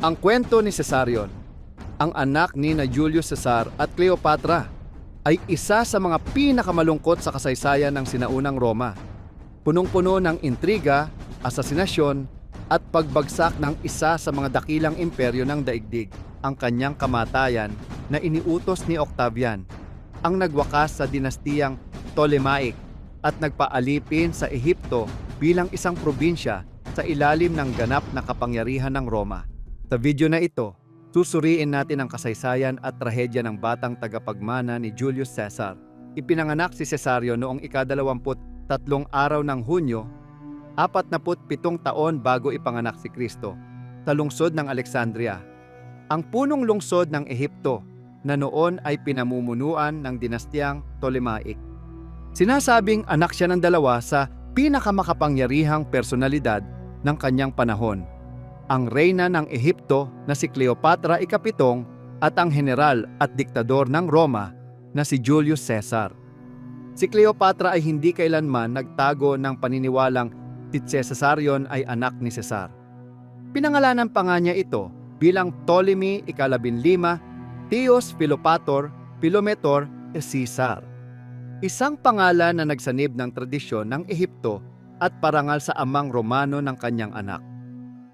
Ang kwento ni Cesarion, ang anak ni na Julius Caesar at Cleopatra, ay isa sa mga pinakamalungkot sa kasaysayan ng sinaunang Roma. Punong-puno ng intriga, asasinasyon, at pagbagsak ng isa sa mga dakilang imperyo ng daigdig, ang kanyang kamatayan na iniutos ni Octavian, ang nagwakas sa dinastiyang Ptolemaic at nagpaalipin sa Ehipto bilang isang probinsya sa ilalim ng ganap na kapangyarihan ng Roma. Sa video na ito, susuriin natin ang kasaysayan at trahedya ng batang tagapagmana ni Julius Caesar. Ipinanganak si Cesario noong ikadalawamput tatlong araw ng Hunyo, 47 taon bago ipanganak si Kristo, sa lungsod ng Alexandria. Ang punong lungsod ng Ehipto na noon ay pinamumunuan ng dinastiyang Ptolemaic. Sinasabing anak siya ng dalawa sa pinakamakapangyarihang personalidad ng kanyang panahon, ang reyna ng Ehipto na si Cleopatra Ikapitong at ang general at diktador ng Roma na si Julius Caesar. Si Cleopatra ay hindi kailanman nagtago ng paniniwalang si Caesarion ay anak ni Caesar. Pinangalanan pa nga niya ito bilang Ptolemy ikalabinlima, Theos Philopator, Philometor, e Caesar. Isang pangalan na nagsanib ng tradisyon ng Ehipto at parangal sa amang Romano ng kanyang anak.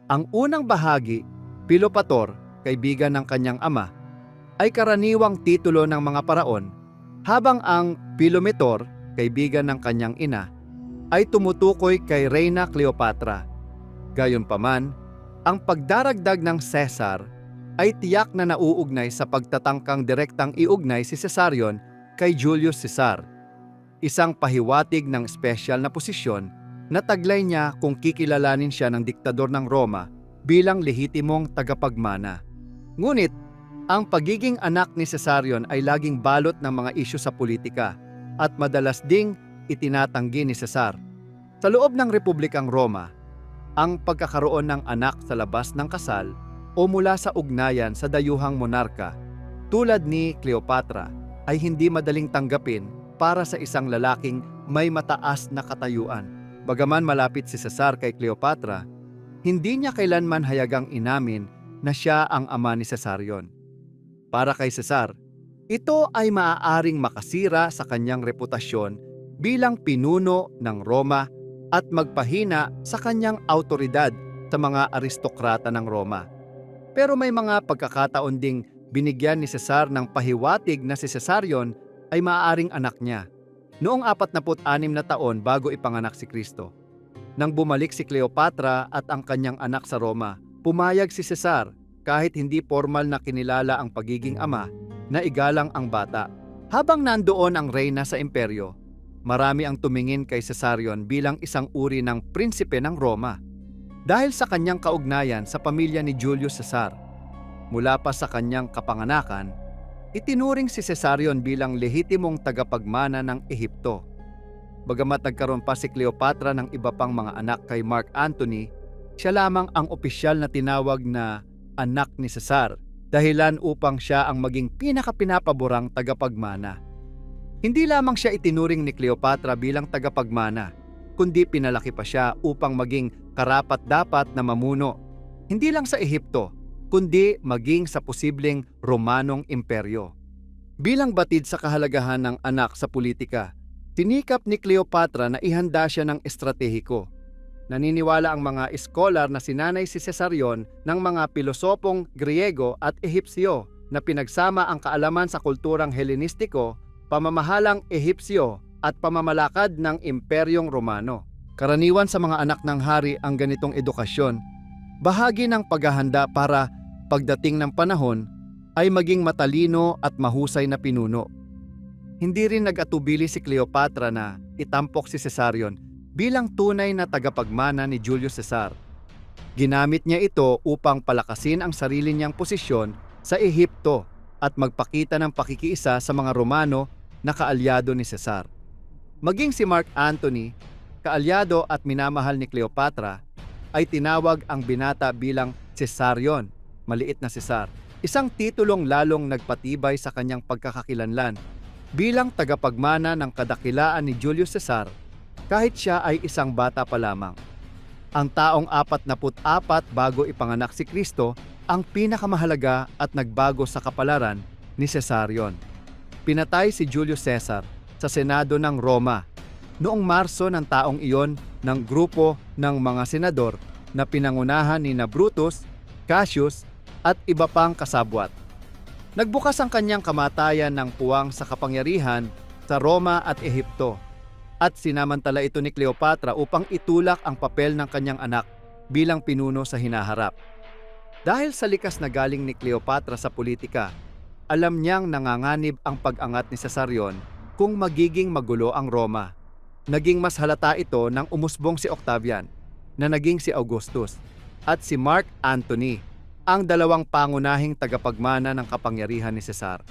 Ang unang bahagi, Pilopator, kaibigan ng kanyang ama, ay karaniwang titulo ng mga paraon, habang ang Pilometor, kaibigan ng kanyang ina, ay tumutukoy kay Reyna Cleopatra. Gayunpaman, ang pagdaragdag ng Caesar ay tiyak na nauugnay sa pagtatangkang direktang iugnay si Caesarion kay Julius Caesar, isang pahiwatig ng espesyal na posisyon na taglay niya kung kikilalanin siya ng diktador ng Roma bilang lehitimong tagapagmana. Ngunit, ang pagiging anak ni Cesarion ay laging balot ng mga isyu sa politika at madalas ding itinatanggi ni Cesar. Sa loob ng Republikang Roma, ang pagkakaroon ng anak sa labas ng kasal o mula sa ugnayan sa dayuhang monarka tulad ni Cleopatra ay hindi madaling tanggapin para sa isang lalaking may mataas na katayuan. Bagaman malapit si Cesar kay Cleopatra, hindi niya kailanman hayagang inamin na siya ang ama ni Cesarion. Para kay Cesar, ito ay maaaring makasira sa kanyang reputasyon bilang pinuno ng Roma at magpahina sa kanyang autoridad sa mga aristokrata ng Roma. Pero may mga pagkakataon ding binigyan ni Cesar ng pahiwatig na si Cesarion ay maaaring anak niya noong 46 na taon bago ipanganak si Kristo. Nang bumalik si Cleopatra at ang kanyang anak sa Roma, pumayag si Cesar kahit hindi formal na kinilala ang pagiging ama na igalang ang bata. Habang nandoon ang reyna sa imperyo, marami ang tumingin kay Cesarion bilang isang uri ng prinsipe ng Roma. Dahil sa kanyang kaugnayan sa pamilya ni Julius Caesar, mula pa sa kanyang kapanganakan, Itinuring si Cesarion bilang lehitimong tagapagmana ng Ehipto. Bagamat nagkaroon pa si Cleopatra ng iba pang mga anak kay Mark Antony, siya lamang ang opisyal na tinawag na anak ni Cesar, dahilan upang siya ang maging pinakapinapaborang tagapagmana. Hindi lamang siya itinuring ni Cleopatra bilang tagapagmana, kundi pinalaki pa siya upang maging karapat-dapat na mamuno, hindi lang sa Ehipto, kundi maging sa posibleng Romanong imperyo. Bilang batid sa kahalagahan ng anak sa politika, tinikap ni Cleopatra na ihanda siya ng estratehiko. Naniniwala ang mga eskolar na sinanay si Cesarion ng mga pilosopong Griego at Ehipsyo na pinagsama ang kaalaman sa kulturang Helenistiko, pamamahalang Ehipsyo at pamamalakad ng Imperyong Romano. Karaniwan sa mga anak ng hari ang ganitong edukasyon bahagi ng paghahanda para pagdating ng panahon ay maging matalino at mahusay na pinuno. Hindi rin nag-atubili si Cleopatra na itampok si Cesarion bilang tunay na tagapagmana ni Julius Caesar. Ginamit niya ito upang palakasin ang sarili niyang posisyon sa Ehipto at magpakita ng pakikiisa sa mga Romano na kaalyado ni Caesar. Maging si Mark Antony, kaalyado at minamahal ni Cleopatra, ay tinawag ang binata bilang Cesarion, maliit na Cesar. Isang titulong lalong nagpatibay sa kanyang pagkakakilanlan bilang tagapagmana ng kadakilaan ni Julius Caesar kahit siya ay isang bata pa lamang. Ang taong 44 bago ipanganak si Kristo ang pinakamahalaga at nagbago sa kapalaran ni Cesarion. Pinatay si Julius Caesar sa Senado ng Roma noong Marso ng taong iyon ng grupo ng mga senador na pinangunahan ni na Brutus, Cassius at iba pang kasabwat. Nagbukas ang kanyang kamatayan ng puwang sa kapangyarihan sa Roma at Ehipto at sinamantala ito ni Cleopatra upang itulak ang papel ng kanyang anak bilang pinuno sa hinaharap. Dahil sa likas na galing ni Cleopatra sa politika, alam niyang nanganganib ang pag-angat ni Cesarion kung magiging magulo ang Roma. Naging mas halata ito nang umusbong si Octavian, na naging si Augustus, at si Mark Antony, ang dalawang pangunahing tagapagmana ng kapangyarihan ni Cesar.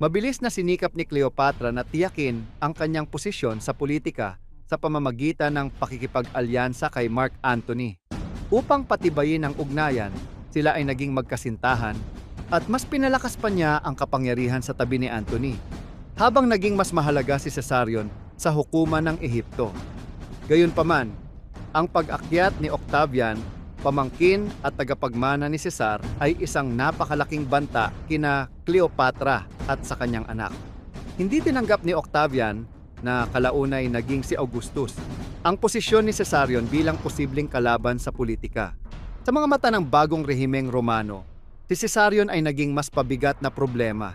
Mabilis na sinikap ni Cleopatra na tiyakin ang kanyang posisyon sa politika sa pamamagitan ng pakikipag-alyansa kay Mark Antony. Upang patibayin ang ugnayan, sila ay naging magkasintahan at mas pinalakas pa niya ang kapangyarihan sa tabi ni Antony. Habang naging mas mahalaga si Cesarion sa hukuman ng Ehipto. Gayunpaman, ang pag-akyat ni Octavian, pamangkin at tagapagmana ni Cesar ay isang napakalaking banta kina Cleopatra at sa kanyang anak. Hindi tinanggap ni Octavian na kalaunay naging si Augustus ang posisyon ni Cesarion bilang posibleng kalaban sa politika. Sa mga mata ng bagong rehimeng Romano, si Cesarion ay naging mas pabigat na problema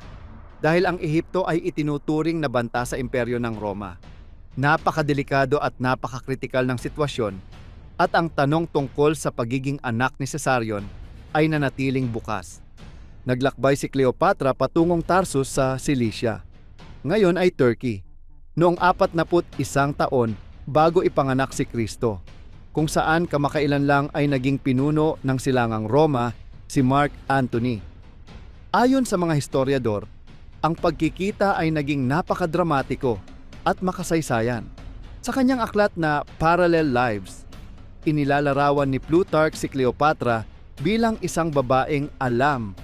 dahil ang Ehipto ay itinuturing na banta sa imperyo ng Roma. Napakadelikado at napakakritikal ng sitwasyon at ang tanong tungkol sa pagiging anak ni Cesarion ay nanatiling bukas. Naglakbay si Cleopatra patungong Tarsus sa Cilicia. Ngayon ay Turkey. Noong apat na isang taon bago ipanganak si Kristo, kung saan kamakailan lang ay naging pinuno ng silangang Roma si Mark Antony. Ayon sa mga historiador, ang pagkikita ay naging napakadramatiko at makasaysayan. Sa kanyang aklat na Parallel Lives, inilalarawan ni Plutarch si Cleopatra bilang isang babaeng alam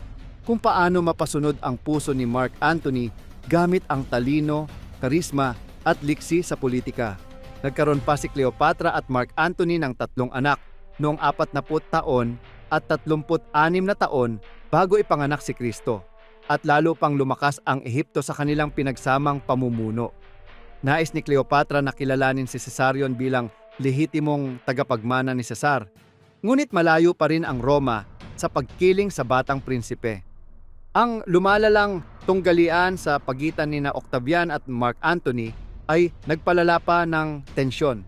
kung paano mapasunod ang puso ni Mark Antony gamit ang talino, karisma at liksi sa politika. Nagkaroon pa si Cleopatra at Mark Antony ng tatlong anak noong 40 taon at 36 na taon bago ipanganak si Kristo at lalo pang lumakas ang Ehipto sa kanilang pinagsamang pamumuno. Nais ni Cleopatra na kilalanin si Cesarion bilang lehitimong tagapagmana ni Cesar. Ngunit malayo pa rin ang Roma sa pagkiling sa batang prinsipe. Ang lumalalang tunggalian sa pagitan ni na Octavian at Mark Antony ay nagpalala pa ng tensyon.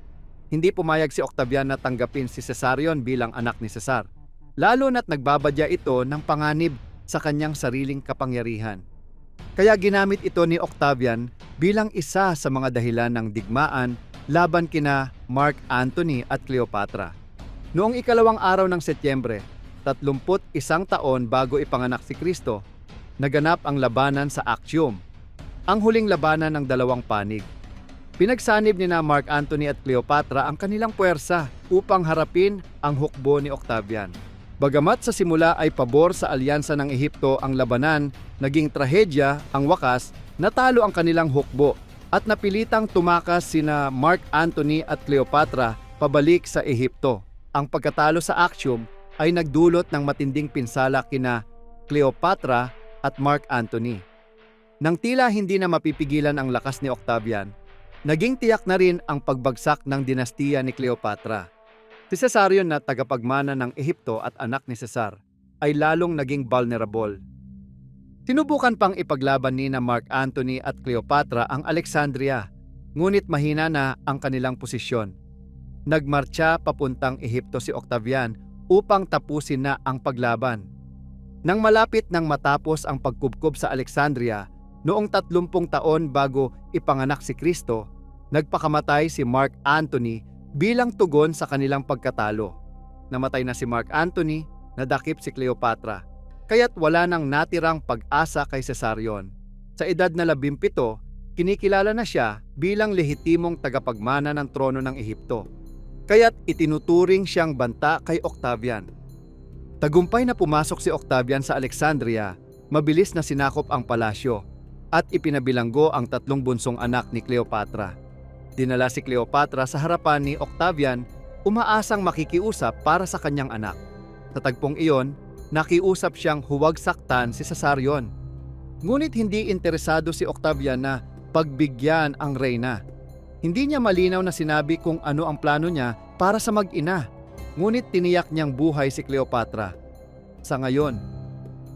Hindi pumayag si Octavian na tanggapin si Cesarion bilang anak ni Cesar. Lalo na't nagbabadya ito ng panganib sa kanyang sariling kapangyarihan. Kaya ginamit ito ni Octavian bilang isa sa mga dahilan ng digmaan laban kina Mark Antony at Cleopatra. Noong ikalawang araw ng Setyembre, 31 taon bago ipanganak si Kristo, naganap ang labanan sa Actium, ang huling labanan ng dalawang panig. Pinagsanib ni na Mark Antony at Cleopatra ang kanilang puwersa upang harapin ang hukbo ni Octavian. Bagamat sa simula ay pabor sa alyansa ng Ehipto ang labanan, naging trahedya ang wakas, natalo ang kanilang hukbo at napilitang tumakas sina Mark Antony at Cleopatra pabalik sa Ehipto. Ang pagkatalo sa Actium ay nagdulot ng matinding pinsala kina Cleopatra at Mark Antony. Nang tila hindi na mapipigilan ang lakas ni Octavian, naging tiyak na rin ang pagbagsak ng dinastiya ni Cleopatra. Si Cesarion na tagapagmana ng Ehipto at anak ni Cesar ay lalong naging vulnerable. Sinubukan pang ipaglaban ni na Mark Antony at Cleopatra ang Alexandria, ngunit mahina na ang kanilang posisyon. Nagmarcha papuntang Ehipto si Octavian upang tapusin na ang paglaban. Nang malapit nang matapos ang pagkubkob sa Alexandria, noong 30 taon bago ipanganak si Kristo, nagpakamatay si Mark Antony bilang tugon sa kanilang pagkatalo. Namatay na si Mark Antony, nadakip si Cleopatra, kaya't wala nang natirang pag-asa kay Cesarion. Sa edad na labimpito, kinikilala na siya bilang lehitimong tagapagmana ng trono ng Ehipto. Kaya't itinuturing siyang banta kay Octavian. Tagumpay na pumasok si Octavian sa Alexandria, mabilis na sinakop ang palasyo at ipinabilanggo ang tatlong bunsong anak ni Cleopatra. Dinala si Cleopatra sa harapan ni Octavian, umaasang makikiusap para sa kanyang anak. Sa tagpong iyon, nakiusap siyang huwag saktan si Cesarion. Ngunit hindi interesado si Octavian na pagbigyan ang reyna. Hindi niya malinaw na sinabi kung ano ang plano niya para sa mag-ina. Ngunit tiniyak niyang buhay si Cleopatra. Sa ngayon,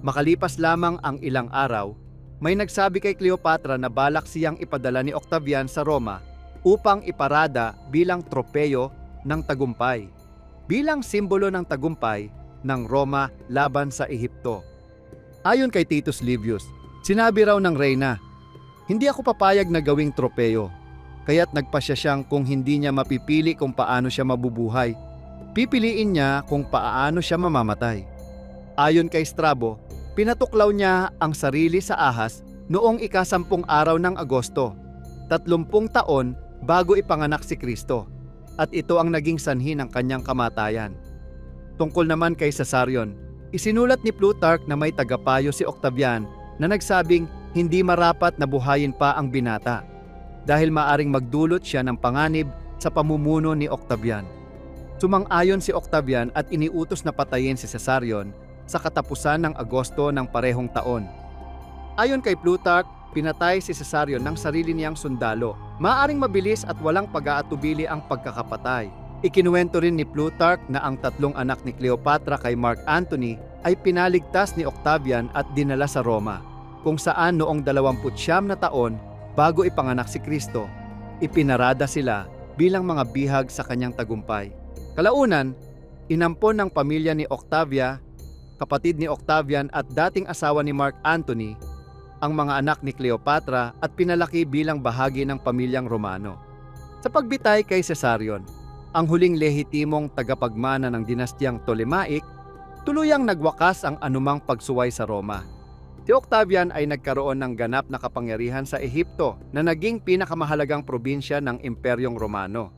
makalipas lamang ang ilang araw, may nagsabi kay Cleopatra na balak siyang ipadala ni Octavian sa Roma upang iparada bilang tropeyo ng tagumpay. Bilang simbolo ng tagumpay ng Roma laban sa Ehipto. Ayon kay Titus Livius, sinabi raw ng reyna, Hindi ako papayag na gawing tropeyo, kaya't nagpasya siyang kung hindi niya mapipili kung paano siya mabubuhay, pipiliin niya kung paano siya mamamatay. Ayon kay Strabo, pinatuklaw niya ang sarili sa ahas noong ikasampung araw ng Agosto, tatlumpung taon bago ipanganak si Kristo, at ito ang naging sanhi ng kanyang kamatayan. Tungkol naman kay Cesarion, isinulat ni Plutarch na may tagapayo si Octavian na nagsabing hindi marapat na buhayin pa ang binata dahil maaring magdulot siya ng panganib sa pamumuno ni Octavian. Sumang-ayon si Octavian at iniutos na patayin si Cesarion sa katapusan ng Agosto ng parehong taon. Ayon kay Plutarch, pinatay si Cesarion ng sarili niyang sundalo. Maaring mabilis at walang pag-aatubili ang pagkakapatay. Ikinuwento rin ni Plutarch na ang tatlong anak ni Cleopatra kay Mark Antony ay pinaligtas ni Octavian at dinala sa Roma, kung saan noong 29 na taon bago ipanganak si Kristo, ipinarada sila bilang mga bihag sa kanyang tagumpay. Kalaunan, inampon ng pamilya ni Octavia, kapatid ni Octavian at dating asawa ni Mark Antony, ang mga anak ni Cleopatra at pinalaki bilang bahagi ng pamilyang Romano. Sa pagbitay kay Cesarion, ang huling lehitimong tagapagmana ng dinastiyang Ptolemaic, tuluyang nagwakas ang anumang pagsuway sa Roma. Si Octavian ay nagkaroon ng ganap na kapangyarihan sa Ehipto na naging pinakamahalagang probinsya ng Imperyong Romano.